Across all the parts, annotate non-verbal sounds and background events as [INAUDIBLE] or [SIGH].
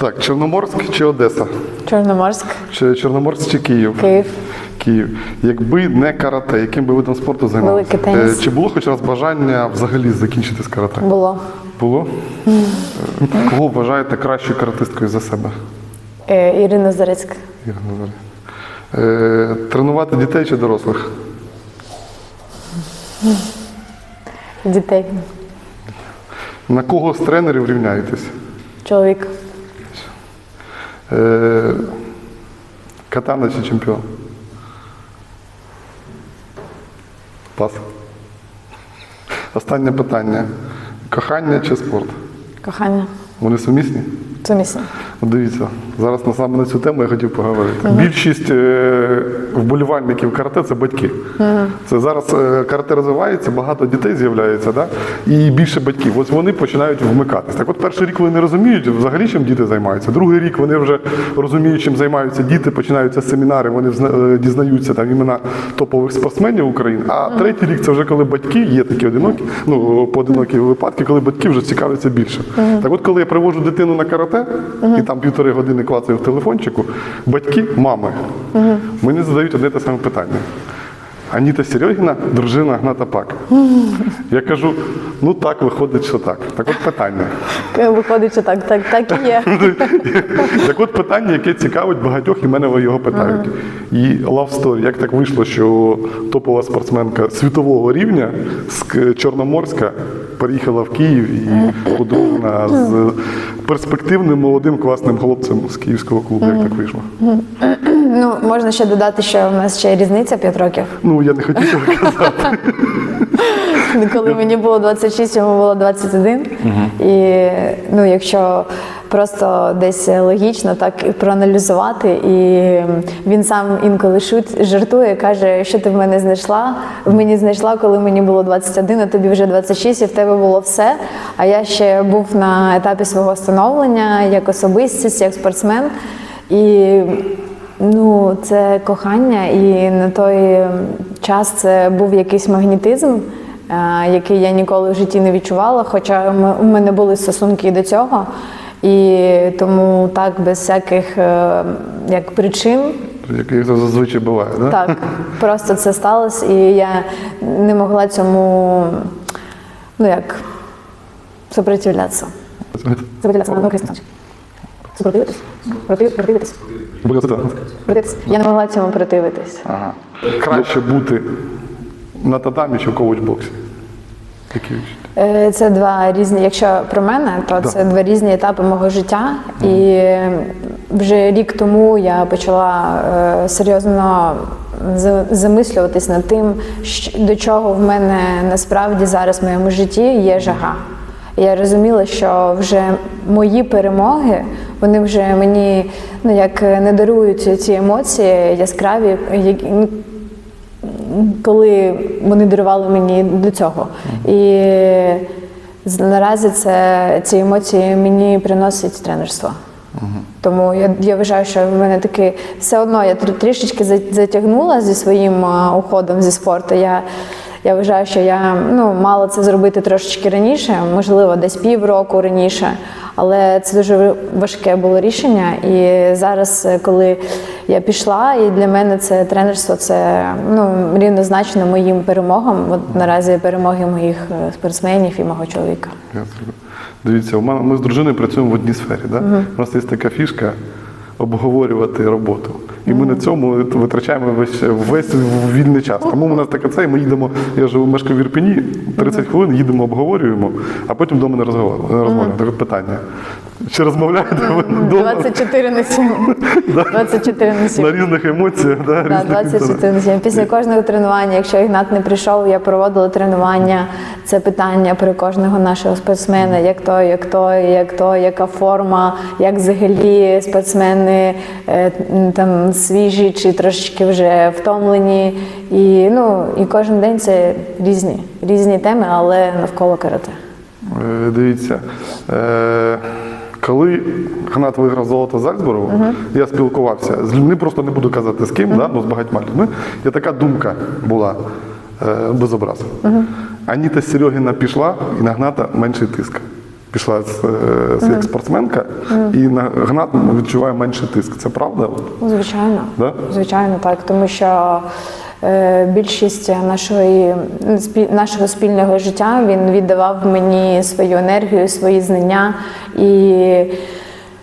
Так, Чорноморськ чи Одеса? Чорноморськ, Чи Чорноморськ чи Київ? Київ. Київ. Якби не карате, яким би видом спорту займалися? Великий теніс. Е, Чи було хоч раз бажання взагалі закінчити з карате? Було. Було? Е, Кого вважаєте кращою каратисткою за себе? Е, Ірина Зарицька. Ігор Назарій? Е, Тренувати дітей чи дорослих? Дітей. На кого з тренерів рівняєтесь? Чоловік. Е, Катана чи чемпіон? Пас. Останнє питання. Кохання чи спорт? Кохання. Вони сумісні? Сумісні. Дивіться, зараз на саме на цю тему я хотів поговорити. Більшість е, вболівальників карате це батьки. Це зараз е, карате розвивається, багато дітей з'являється, да? і більше батьків. Ось вони починають вмикатись. Так от перший рік вони не розуміють взагалі, чим діти займаються. Другий рік вони вже розуміють, чим займаються діти, починаються семінари, вони е, дізнаються там імена топових спортсменів України. А третій рік це вже коли батьки є такі одинокі, ну поодинокі випадки, коли батьки вже цікавляться більше. Так от, коли я привожу дитину на карате, і там півтори години клацаю в телефончику, батьки, мами, мені задають одне те саме питання. Аніта Серегіна, дружина Гната Пак. Я кажу, ну так виходить, що так. Так от питання. Е, Виходить, що так, так, так і є. [LAUGHS] Так от питання, яке цікавить багатьох, і мене його питають. І love story, як так вийшло, що топова спортсменка світового рівня з Чорноморська переїхала в Київ і подружена з перспективним молодим класним хлопцем з київського клубу. Як так вийшло? Ну, можна ще додати, що в нас ще різниця 5 років. Ну я не хотів цього [LAUGHS] казати. Коли мені було 26, йому було 21. І ну, якщо просто десь логічно так проаналізувати, і він сам інколи шут, жартує, каже, що ти в мене знайшла. В мені знайшла, коли мені було 21, а тобі вже 26, і в тебе було все. А я ще був на етапі свого становлення як особистість, як спортсмен. І Ну, це кохання, і на той час це був якийсь магнітизм, е, який я ніколи в житті не відчувала, хоча у мене були стосунки і до цього. І тому так, без всяких е, як причин, Як як це зазвичай буває, да? так, просто це сталося, і я не могла цьому ну як сопротивлятися. [LAUGHS] Сопротивлятися на англійському. Супротивитись? Проти- Противитись? Противитись? Я не могла цьому противитись. Ага. Краще бути на татамі чи в коуч-боксі. Які? Е, Це два різні. Якщо про мене, то це два різні етапи мого життя. І вже рік тому я почала е, серйозно замислюватись над тим, до чого в мене насправді зараз в моєму житті є жага. Я розуміла, що вже мої перемоги, вони вже мені ну як не дарують ці емоції яскраві, які ну, коли вони дарували мені до цього. І наразі це ці емоції мені приносить тренерство. Тому я, я вважаю, що в мене таки все одно я трішечки затягнула зі своїм уходом зі спорту. Я, я вважаю, що я ну, мала це зробити трошечки раніше, можливо, десь півроку раніше. Але це дуже важке було рішення. І зараз, коли я пішла, і для мене це тренерство це ну, рівнозначно моїм перемогам. От наразі перемоги моїх е, спортсменів і мого чоловіка. Дивіться, у мене ми з дружиною працюємо в одній сфері. Да? У нас є така фішка обговорювати роботу. І ми на цьому витрачаємо весь, весь вільний час. Тому у нас таке це, і ми їдемо, я живу мешкаю в Ірпіні, 30 хвилин їдемо, обговорюємо, а потім вдома не розмовляємо. Таке розмовляємо. Питання. Чи розмовляєте ви вдома 24 на 7. 24 на 7. на різних емоціях? Да? Да, різних 24 на 7. Після кожного тренування, якщо Ігнат не прийшов, я проводила тренування. Це питання про кожного нашого спортсмена, як то, як то, як то, яка форма, як взагалі спортсмени е, там свіжі чи трошечки вже втомлені. І, ну, і кожен день це різні, різні теми, але навколо карате. Е, Дивіться, е, коли Гнат виграв золото Зальцбургу, я спілкувався з людьми, просто не буду казати з ким, да, ну, з багатьма людьми. І така думка була е, без образу. Аніта Серегіна пішла і на Гната менший тиск. пішла з, е, як спортсменка, і на гнат відчуває менше тиск. Це правда? Звичайно, Да? звичайно, так. Тому що більшість нашої, спі- нашого спільного життя він віддавав мені свою енергію, свої знання. І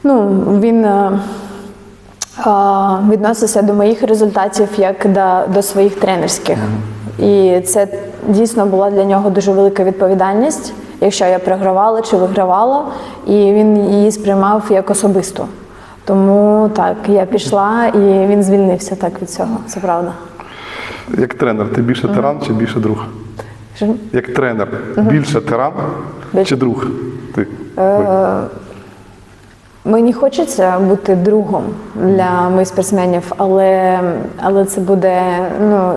ну, він е, а, відносився до моїх результатів як до, до своїх тренерських. І це дійсно була для нього дуже велика відповідальність, якщо я програвала чи вигравала, і він її сприймав як особисту. Тому так, я пішла і він звільнився так від цього. Це правда. Як тренер, ти більше тиран чи більше друг? Як тренер, більше тиран чи друг? Ти? Мені хочеться бути другом для моїх спортсменів, але, але це буде ну,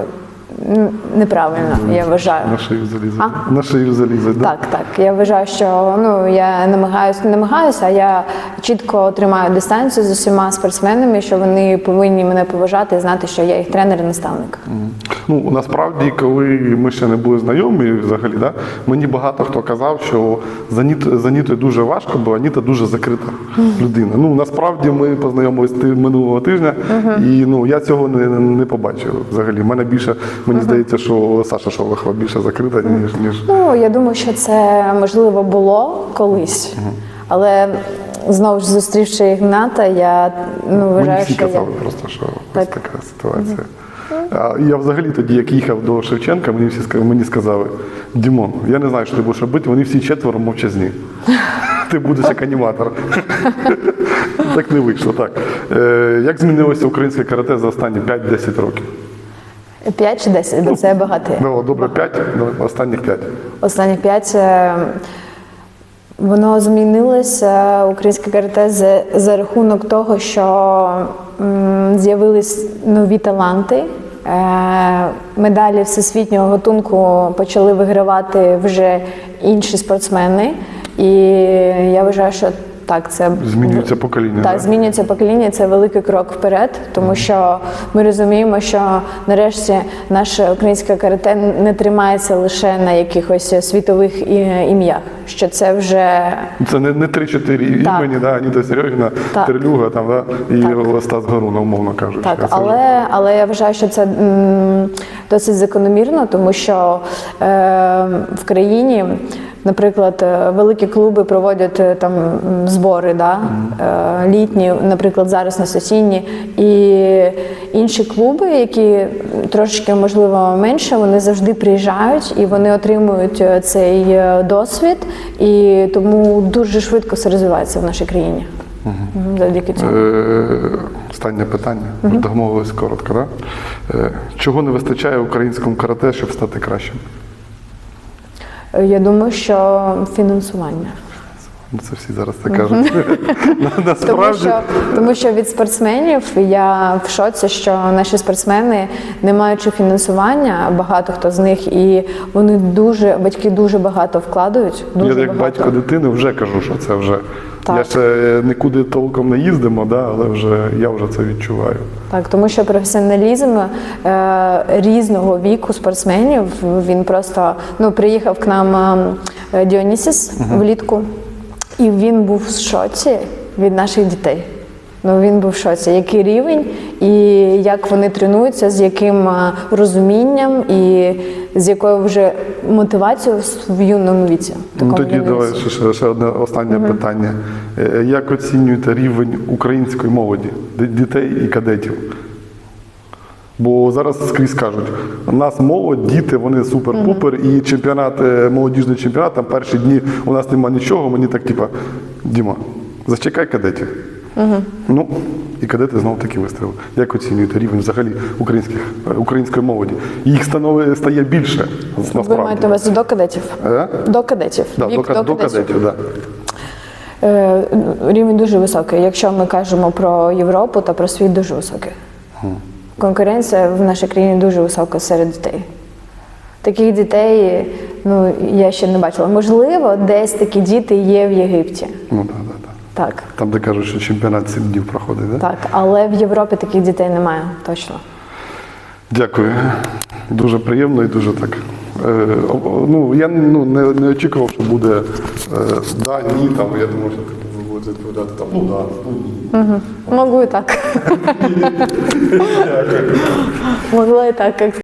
неправильно, я вважаю. На шию залізуть. А? На шию залізуть? Так, так. Я вважаю, що ну я намагаюся, не намагаюся, а я чітко тримаю дистанцію з усіма спортсменами, що вони повинні мене поважати і знати, що я їх тренер і наставник. Ну насправді, коли ми ще не були знайомі, взагалі, да, мені багато хто казав, що з Аніт- Анітою дуже важко, бо Аніта дуже закрита людина. Ну насправді ми познайомилися минулого тижня, і ну я цього не, не побачив. Взагалі, мене більше мені здається, що Саша Шолохова більше закрита, ніж ніж. Ну я думаю, що це можливо було колись, але знову ж зустрівши Ігната, я ну Мені вважаю, всі що я... казали просто, що ось Так. така ситуація. А я взагалі тоді, як їхав до Шевченка, мені всі мені сказали: Дімон, я не знаю, що ти будеш робити, вони всі четверо мовчазні. [LAUGHS] Ти будеш як аніматор. [LAUGHS] Так не вийшло. Так. Е, Як змінилося українське карате за останні 5-10 років? 5 чи 10, бо це багато. Ну, добре, 5, останніх 5. Останні п'ять е, воно змінилося українське карате за, за рахунок того, що з'явились нові таланти. Е, Медалі всесвітнього гатунку почали вигравати вже інші спортсмени. І я вважаю, що так, це Змінюється покоління, Так, змінюється покоління, це великий крок вперед, тому що ми розуміємо, що нарешті наше українське карате не тримається лише на якихось світових ім'ях. Що це вже Це не, не 3-4 Так. імені, да, Аніта Серьогіна, Так. Терлюга там, да, і Так. Стас Горуна, умовно кажучи. так, Це вже- але, але я вважаю, що це м, досить закономірно, тому що е, в країні. Наприклад, е, великі клуби проводять е, там збори, да? е, літні, наприклад, зараз на сесійні, і інші клуби, які трошечки можливо менше, вони завжди приїжджають і вони отримують цей досвід, і тому дуже швидко все розвивається в нашій країні. Завдяки цьому. Останнє питання. Домовились коротко, да? Е, Чого не вистачає українському карате, щоб стати кращим? Я думаю, що фінансування. Ну, Це всі зараз так кажуть. [LAUGHS] Тому що, тому що від спортсменів я в шоці, що наші спортсмени, не маючи фінансування, багато хто з них, і вони дуже, батьки дуже багато вкладають. Дуже я як багато. батько дитини вже кажу, що це вже. Так. Я ще нікуди толком не їздимо, да, але вже я вже це відчуваю. Так, тому що професіоналізм е, різного віку спортсменів він просто ну приїхав к нам е, Діонісіс влітку, і він був в шоці від наших дітей. Ну він був в шоці, який рівень, і як вони тренуються, з яким е, розумінням і з якою вже мотивацією в юному віці. Ну, тоді давай ще, ще, ще одне останнє питання. Е, Як оцінюєте рівень української молоді, дітей і кадетів? Бо зараз скрізь кажуть, у нас молодь, діти, вони супер-пупер, і чемпіонат, е, молодіжний чемпіонат, там перші дні у нас нема нічого, мені так, типа, Діма, зачекай кадетів. Ну, і кадети знову таки вистріли. Як оцінюєте рівень взагалі українських, е, української молоді? Їх станови стає більше, Ви насправді. маєте увазі до кадетів? Е? До кадетів. Да, Вік до, ка- до кадетів, да. Е, Рівень дуже високий. Якщо ми кажемо про Європу, то про світ дуже високий. Конкуренція в нашій країні дуже висока серед дітей. Таких дітей ну, я ще не бачила. Можливо, десь такі діти є в Єгипті. Ну, да, да. Так, Там, де кажуть, що чемпіонат 7 днів проходить, да? так. Але в Європі таких дітей немає, точно. Дякую. Дуже приємно і дуже так Е, ну, я ну, не, не очікував, що буде е, да, ні, там, я думав, що ви будете відповідати там, ну да, ну ні. Могу і так. [LAUGHS] Могла і так, як